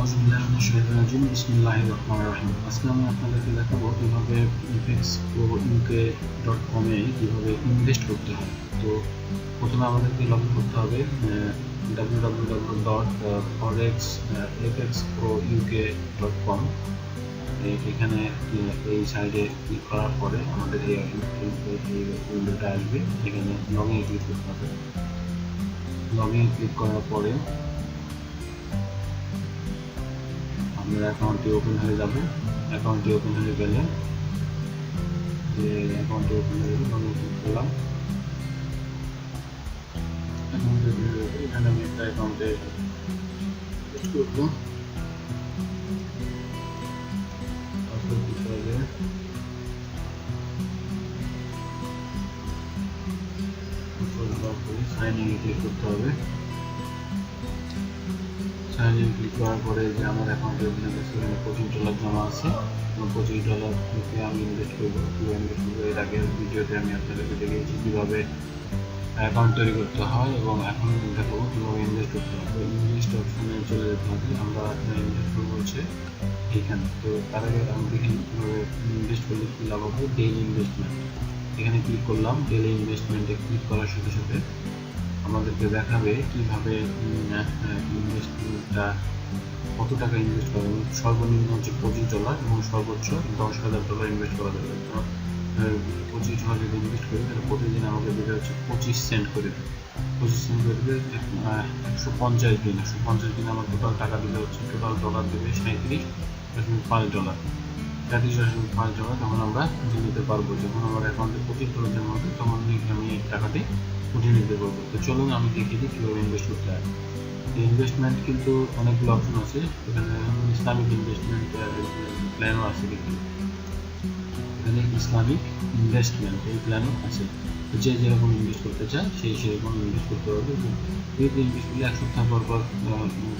বিসমিল্লাহির রহমানির রহিম। আজকে কীভাবে ইফেক্স প্রো ইউকে ডট কমে কীভাবে ইনভেস্ট করতে হয়। তো প্রথমে আমাদেরকে লগ ইন করতে হবে W W W dot forex FX pro UK dot com এখানে এই সাইডে ক্লিক করার পরে আমাদের এই উইন্ডোটা আসবে। এখানে লগ ইন ক্লিক করতে হবে। লগ ইন ক্লিক করার পরে আপনার অ্যাকাউন্টটি ওপেন হয়ে যাবে। অ্যাকাউন্টটি ওপেন হয়ে গেলে যে অ্যাকাউন্টটি ওপেন হয়ে গেলে আমি ক্লিক করলাম। এখানে একটা অ্যাকাউন্টে করব। সাইন ইন করতে হবে। সাইন ইন ক্লিক করার পরে যে আমার অ্যাকাউন্টে ওখানে এখানে পঁচিশ ডলার জমা আছে। এবং পঁচিশ ডলার আমি ইনভেস্ট করব। কীভাবে ইনভেস্ট করব এর আগের ভিডিওতে আমি আপনাদেরকে দেখিয়েছি কীভাবে অ্যাকাউন্ট তৈরি করতে হয় এবং এখন দেখাবো কীভাবে ইনভেস্ট করতে তো ইনভেস্ট অপশনে চলে যেতে হবে। আমরা ইনভেস্ট করব হচ্ছে এইখানে তো তার আগে আমি দেখি কীভাবে ইনভেস্ট করলে কী লাভ হবে? ডেইলি ইনভেস্টমেন্ট এখানে ক্লিক করলাম। ডেইলি ইনভেস্টমেন্টে ক্লিক করার সাথে সাথে আমাদেরকে দেখাবে কীভাবে ইনভেস্টমেন্টটা কত টাকা ইনভেস্ট করা যাবে সর্বনিম্ন হচ্ছে পঁচিশ ডলার এবং সর্বোচ্চ দশ হাজার ডলার ইনভেস্ট করা যাবে। পঁচিশ ডলার যদি ইনভেস্ট করি, তাহলে প্রতিদিন আমাকে দিতে হচ্ছে পঁচিশ সেন্ট করে দেবে। পঁচিশ সেন্ট করে দেবে একশো পঞ্চাশ দিন। একশো পঞ্চাশ দিন আমার টোটাল টাকা দিতে হচ্ছে টোটাল ডলার দেবে সাঁত্রিশ দশমিক পাঁচ ডলার সাঁত্রিশ দশমিক পাঁচ ডলার তখন আমরা নিতে পারব, যখন আমার অ্যাকাউন্টে পঁচিশ ডলার জমা হবে, তখন আমি টাকাটি উঠিয়ে নিতে পারব। তো চলুন আমি দেখিয়ে দিই কীভাবে ইনভেস্ট করতে হয়। ইনভেস্টমেন্ট কিন্তু অনেকগুলো অপশন আছে। এখানে ইসলামিক ইনভেস্টমেন্ট প্ল্যানও আছে কিন্তু। এখানে ইসলামিক ইনভেস্টমেন্ট এই প্ল্যানও আছে। যে যেরকম ইনভেস্ট করতে চায় সেই সেরকম ইনভেস্ট করতে পারবে। যদি ইনভেস্ট করলে এক সপ্তাহ পর পর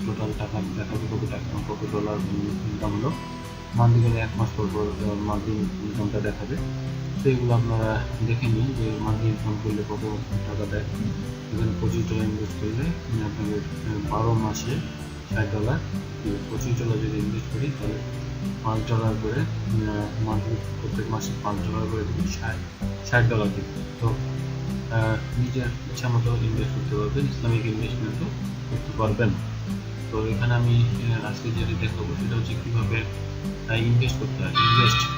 টোটাল টাকা দেখাবে কত টাকা, কত ডলার ইনকাম হলো। মান্থলি গেলে এক মাস পর পর মান্থলি ইনকামটা দেখাবে। তো এগুলো আপনারা দেখে নিন যে মান্থলি ইনকাম করলে কত টাকা দেয়। এখানে পঁচিশ ডলার ইনভেস্ট করলে আপনাদের বারো মাসে ষাট ডলার পঁচিশ ডলার যদি ইনভেস্ট করি, তাহলে পাঁচ ডলার করে মান্থলি প্রত্যেক মাসে পাঁচ ডলার করে দিবি, ষাট ষাট ডলার দিবি। তো নিজের ইচ্ছা মতো ইনভেস্ট করতে পারবেন, ইসলামিক ইনভেস্টমেন্টও করতে পারবেন। তো এখানে আমি আজকে যেটা দেখাবো সেটা হচ্ছে কীভাবে ইনভেস্ট করতে হয় invest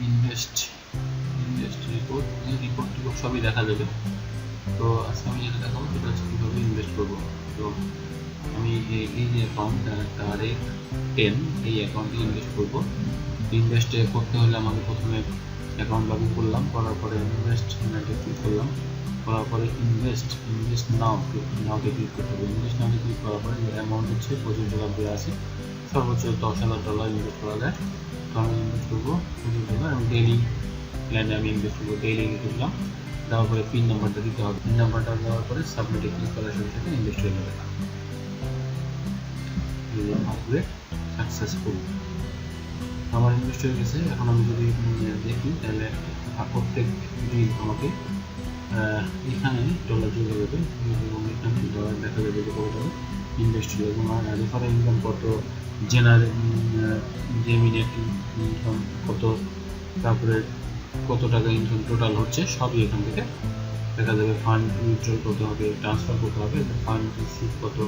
invest invest report report report সবই দেখা যাবে। তো আজকে আমি যেটা দেখাবো সেটা হচ্ছে কীভাবে ইনভেস্ট করব। তো আমি এই- যে অ্যাকাউন্ট তারেক টেন এই অ্যাকাউন্টে ইনভেস্ট করব। ইনভেস্ট করতে হলে আমাকে প্রথমে অ্যাকাউন্ট লগ করলাম, করার পরে ইনভেস্ট ক্লিক করলাম। করার পরে ইনভেস্ট ইনভেস্ট নাও নাওতে ক্লিক করতে হবে। ইনভেস্ট নাওতে ক্লিক করার পরে অ্যামাউন্ট হচ্ছে পঁচিশ ডলার দেওয়া আছে সর্বোচ্চ দশ হাজার ডলার ইনভেস্ট করা যায়। তো আমি ইনভেস্ট করব পঁচিশ ডলার এবং ডেইলি প্ল্যানে আমি ইনভেস্ট করব। ডেইলি করলাম? দেওয়ার পরে পিন নাম্বারটা দিতে হবে। পিন নাম্বারটা দেওয়ার পরে সাবমিটে ক্লিক করার সাথে সাথে ইনভেস্ট হয়ে যাবে। সাকসেসফুল আমার ইনভেস্ট হয়ে গেছে। এখন আমি যদি দেখি, তাহলে প্রত্যেক দিন আমাকে এখানে ডলার চলে যাবে। এবং এখানে ডলার দেখা যাবে যে কত ইনভেস্ট হলো এবং রেফারেল ইনকাম কত জেনারেল জেমিনেট ইনকাম কত, তারপরে কত টাকা ইনকাম টোটাল হচ্ছে, সবই এখান থেকে দেখা যাবে। ফান্ড উইথড্রল করতে হবে ট্রান্সফার করতে হবে ফান্ড রিসিভ কত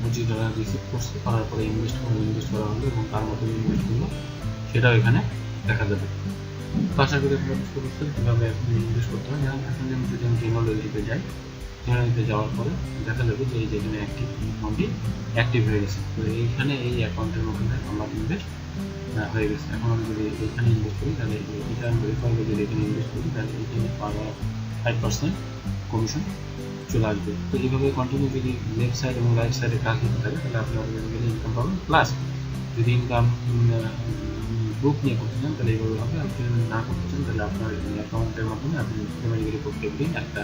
পঁচিশ ডলার রিসিভ করছে করার পরে ইনভেস্ট করে ইনভেস্ট করা হলো এবং তার মতো ইনভেস্ট করল, সেটাও এখানে দেখা যাবে। আশা করি আপনারা বুঝতে পারছেন কীভাবে ইনভেস্ট করতে হয়। যেমন এখন আমি যদি আমি যাই টেকনোলজিতে যাওয়ার পরে দেখা যাবে যে এই যে এখানে অ্যাক্টিভ অ্যাকাউন্টটি অ্যাক্টিভ হয়ে গেছে। তো এইখানে এই অ্যাকাউন্টের মধ্যে আমার ইনভেস্ট হয়ে গেছে। এখন আমি যদি এখানে ইনভেস্ট করি, তাহলে এটা আমি করে যদি এখানে ইনভেস্ট করি, তাহলে এখানে পাওয়া ফাইভ পার্সেন্ট কমিশন চলে আসবে। তো এইভাবে কন্টিনিউ যদি লেফট সাইড এবং রাইট সাইডে কাজ করতে থাকে তাহলে আপনারা ইনকাম পাবেন। প্লাস যদি ইনকাম বুক নিয়ে করতে চান তাহলে এইভাবে হবে আপনি যদি না করতে চান তাহলে আপনার অ্যাকাউন্টের মাধ্যমে আপনি অটোমেটিক্যালি প্রত্যেক দিন একটা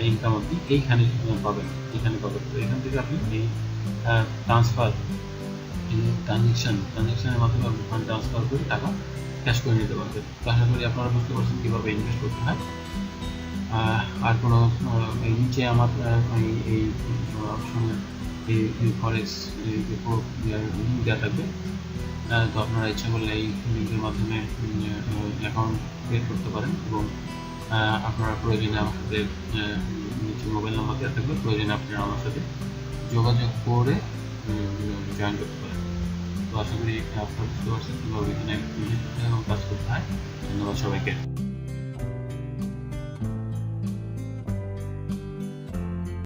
ইনকাম আপনি এইখানে পাবেন এখানে পাবেন তো এখান থেকে আপনি এই ট্রান্সফার ট্রানজেকশন ট্রানজেকশনের মাধ্যমে আপনি ফান্ড ট্রান্সফার করে টাকা ক্যাশ করে নিতে পারবেন তো আশা করি আপনারা বুঝতে পারছেন কীভাবে ইনভেস্ট করতে হয় আর কোনো এই নিচে আমার এই এই ফরেক্স লিঙ্ক দেওয়া থাকবে তো আপনারা ইচ্ছা করলে এই লিঙ্কের মাধ্যমে অ্যাকাউন্ট ক্রিয়েট করতে পারেন এবং আপনার প্রয়োজনে আমার সাথে নিচে মোবাইল নাম্বার দেওয়া থাকবে, প্রয়োজনে আপনারা আমার সাথে যোগাযোগ করে জয়েন করতে পারেন। তো আশা করি আপনারা বুঝতে পারছেন কীভাবে এখানে কাজ করতে হয়। ধন্যবাদ সবাইকে।